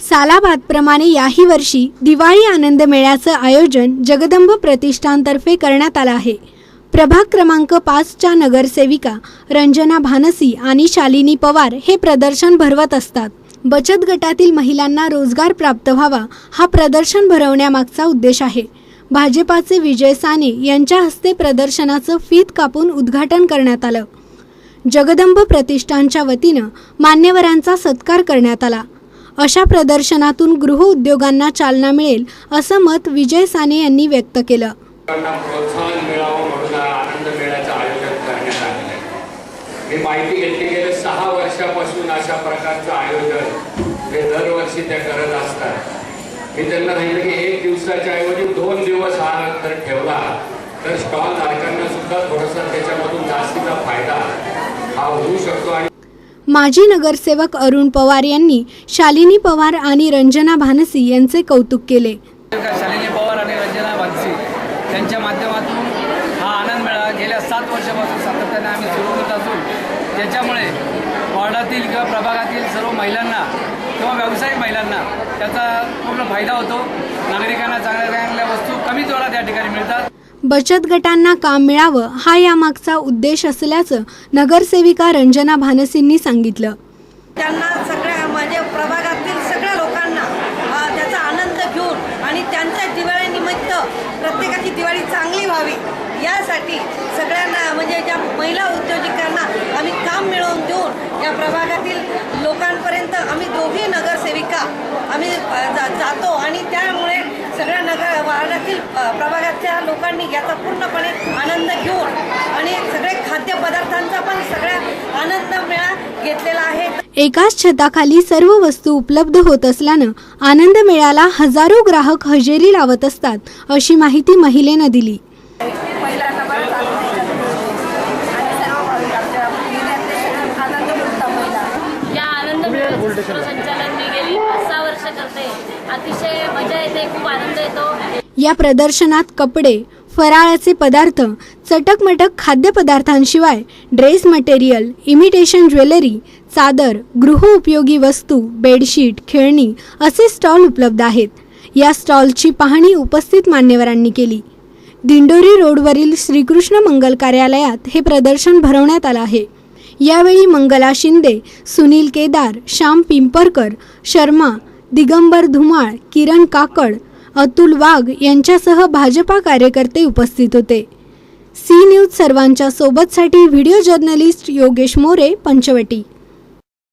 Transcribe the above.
सालाबादप्रमाणे याही वर्षी दिवाळी आनंद मेळ्याचं आयोजन जगदंब प्रतिष्ठानतर्फे करण्यात आलं आहे. प्रभाग क्रमांक पाचच्या नगरसेविका रंजना भानसी आणि शालिनी पवार हे प्रदर्शन भरवत असतात. बचत गटातील महिलांना रोजगार प्राप्त व्हावा हा प्रदर्शन भरवण्यामागचा उद्देश आहे. भाजपाचे विजय साने यांच्या हस्ते प्रदर्शनाचं फीत कापून उद्घाटन करण्यात आलं. जगदंब प्रतिष्ठानच्या वतीनं मान्यवरांचा सत्कार करण्यात आला. अशा प्रदर्शनातून गृह उद्योगांना चालना मिळेल असं मत विजय साने यांनी व्यक्त केलं. प्रोत्साहन मिळावं म्हणून आनंद मेळ्याचं आयोजन करण्यात आलेलं आहे. मी माहिती घेतली गेले सहा वर्षापासून अशा प्रकारचं आयोजन हे दरवर्षी त्या करत असतात. मी त्यांना सांगितलं की एक दिवसाच्या ऐवजी दोन दिवस हा जर ठेवला तर स्टॉल धारकांना सुद्धा थोडासा त्याच्यामधून जास्तीचा फायदा हा होऊ शकतो आणि माजी नगरसेवक अरुण पवार यांनी शालिनी पवार आणि रंजना भानसी यांचे कौतुक केले. शालिनी पवार आणि रंजना भानसी यांच्या माध्यमातून हा आनंद मेळा गेल्या सात वर्षापासून सातत्याने आम्ही सुरू करत असून त्याच्यामुळे वॉर्डातील किंवा प्रभागातील सर्व महिलांना किंवा व्यावसायिक महिलांना त्याचा पूर्ण फायदा होतो. नागरिकांना चांगल्या चांगल्या वस्तू कमी दरात या ठिकाणी मिळतात. बचत गटांना काम मिळावं हा यामागचा उद्देश असल्याचं नगरसेविका रंजना भानसींनी सांगितलं. त्यांना सगळ्या म्हणजे प्रभागातील सगळ्या लोकांना त्याचा आनंद घेऊन आणि त्यांच्या दिवाळीनिमित्त प्रत्येकाची दिवाळी चांगली व्हावी यासाठी सगळ्यांना म्हणजे ज्या महिला उद्योजकांना आम्ही काम मिळवून देऊन या प्रभागातील लोकांपर्यंत आम्ही दोघी नगरसेविका आम्ही अ, जा- जातो आणि त्यामुळे सगळ्या नगर प्रभागाच्या लोकांनी याचा पूर्णपणे आनंद घेऊन आणि सगळे खाद्यपदार्थांचा पण सगळ्या आनंद मेळा घेतलेला आहे. एकाच छताखाली सर्व वस्तू उपलब्ध होत असल्यानं आनंद मेळ्याला हजारो ग्राहक हजेरी लावत असतात अशी माहिती महिलेनं दिली. मी गेली पाच सहा वर्ष करते. अतिशय मजा येते खूप आनंद येतो. या प्रदर्शनात कपडे फराळाचे पदार्थ चटकमटक खाद्यपदार्थांशिवाय ड्रेस मटेरियल इमिटेशन ज्वेलरी चादर गृहउपयोगी वस्तू बेडशीट खेळणी असे स्टॉल उपलब्ध आहेत. या स्टॉलची पाहणी उपस्थित मान्यवरांनी केली. दिंडोरी रोडवरील श्रीकृष्ण मंगल कार्यालयात हे प्रदर्शन भरवण्यात आलं आहे. यावेळी मंगला शिंदे सुनील केदार श्याम पिंपरकर शर्मा दिगंबर धुमाळ किरण काकड अतुल वाघ यांच्यासह भाजपा कार्यकर्ते उपस्थित होते. सी न्यूज सर्वांच्या सोबतसाठी व्हिडिओ जर्नलिस्ट योगेश मोरे पंचवटी.